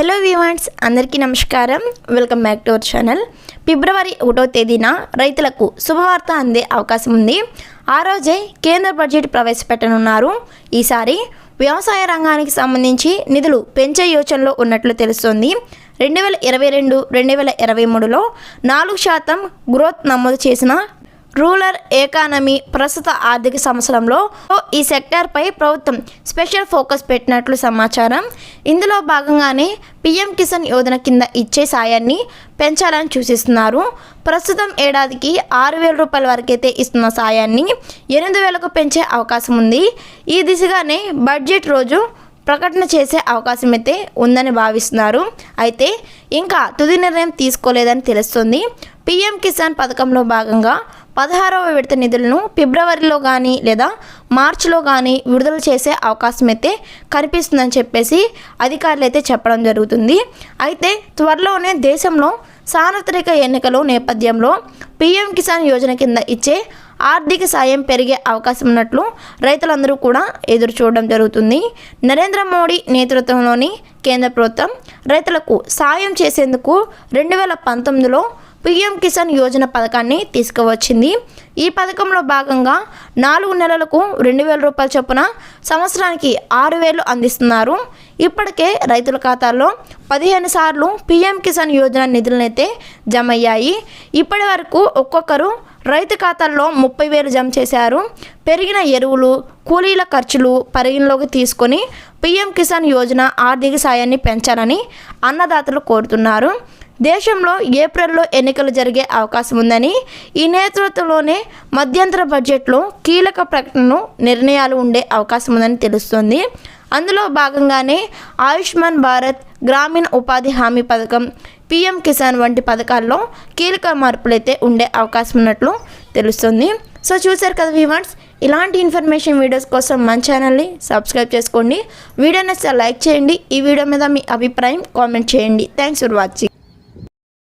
Hello వివాన్స్ అందరికీ నమస్కారం. Welcome back to our channel. ఫిబ్రవరి ఒకటో తేదీన రైతులకు శుభవార్త అందే అవకాశం ఉంది. ఆ రోజే కేంద్ర బడ్జెట్ ప్రవేశపెట్టనున్నారు. ఈసారి వ్యవసాయ రంగానికి సంబంధించి నిధులు పెంచే యోచనలో ఉన్నట్లు తెలుస్తోంది. రెండు వేల ఇరవై రెండు రెండు వేల ఇరవై మూడులో నాలుగు శాతం గ్రోత్ నమోదు చేసిన రూరల్ ఎకానమీ ప్రస్తుత ఆర్థిక సంవత్సరంలో ఈ సెక్టార్పై ప్రభుత్వం స్పెషల్ ఫోకస్ పెట్టినట్లు సమాచారం. ఇందులో భాగంగానే పీఎం కిసాన్ యోజన కింద ఇచ్చే సాయాన్ని పెంచాలని సూచిస్తున్నారు. ప్రస్తుతం ఏడాదికి ఆరు వేల రూపాయల వరకైతే ఇస్తున్న సాయాన్ని ఎనిమిది వేలకు పెంచే అవకాశం ఉంది. ఈ దిశగానే బడ్జెట్ రోజు ప్రకటన చేసే అవకాశం అయితే ఉందని భావిస్తున్నారు. అయితే ఇంకా తుది నిర్ణయం తీసుకోలేదని తెలుస్తుంది. పీఎం కిసాన్ పథకంలో భాగంగా పదహారవ విడత నిధులను ఫిబ్రవరిలో కానీ లేదా మార్చిలో కానీ విడుదల చేసే అవకాశం అయితే కనిపిస్తుందని చెప్పేసి అధికారులు అయితే చెప్పడం జరుగుతుంది. అయితే త్వరలోనే దేశంలో సార్వత్రిక ఎన్నికల నేపథ్యంలో పీఎం కిసాన్ యోజన కింద ఇచ్చే ఆర్థిక సాయం పెరిగే అవకాశం ఉన్నట్లు రైతులందరూ కూడా ఎదురు చూడడం జరుగుతుంది. నరేంద్ర మోడీ నేతృత్వంలోని కేంద్ర ప్రభుత్వం రైతులకు సాయం చేసేందుకు రెండు వేల పంతొమ్మిదిలో పీఎం కిసాన్ యోజన పథకాన్ని తీసుకువచ్చింది. ఈ పథకంలో భాగంగా నాలుగు నెలలకు రెండు వేల రూపాయల చొప్పున సంవత్సరానికి ఆరు వేలు అందిస్తున్నారు. ఇప్పటికే రైతుల ఖాతాల్లో పదిహేను సార్లు పీఎం కిసాన్ యోజన నిధులనైతే జమ అయ్యాయి ఇప్పటి వరకు ఒక్కొక్కరు రైతు ఖాతాల్లో ముప్పై వేలు జమ చేశారు. పెరిగిన ఎరువులు కూలీల ఖర్చులు పరిగణలోకి తీసుకొని పీఎం కిసాన్ యోజన ఆర్థిక సాయాన్ని పెంచాలని అన్నదాతలు కోరుతున్నారు. దేశంలో ఏప్రిల్లో ఎన్నికలు జరిగే అవకాశం ఉందని ఈ నేతృత్వంలోనే మధ్యంతర బడ్జెట్లో కీలక ప్రకటనలు నిర్ణయాలు ఉండే అవకాశం ఉందని తెలుస్తోంది. అందులో భాగంగానే ఆయుష్మాన్ భారత్ గ్రామీణ ఉపాధి హామీ పథకం పీఎం కిసాన్ వంటి పథకాల్లో కీలక మార్పులైతే ఉండే అవకాశం ఉన్నట్లు తెలుస్తుంది. సో చూసారు కదా వీవర్స్ ఇలాంటి ఇన్ఫర్మేషన్ వీడియోస్ కోసం మన ఛానల్ని సబ్స్క్రైబ్ చేసుకోండి. వీడియో నచ్చితే లైక్ చేయండి. ఈ వీడియో మీద మీ అభిప్రాయం కామెంట్ చేయండి. Thanks for watching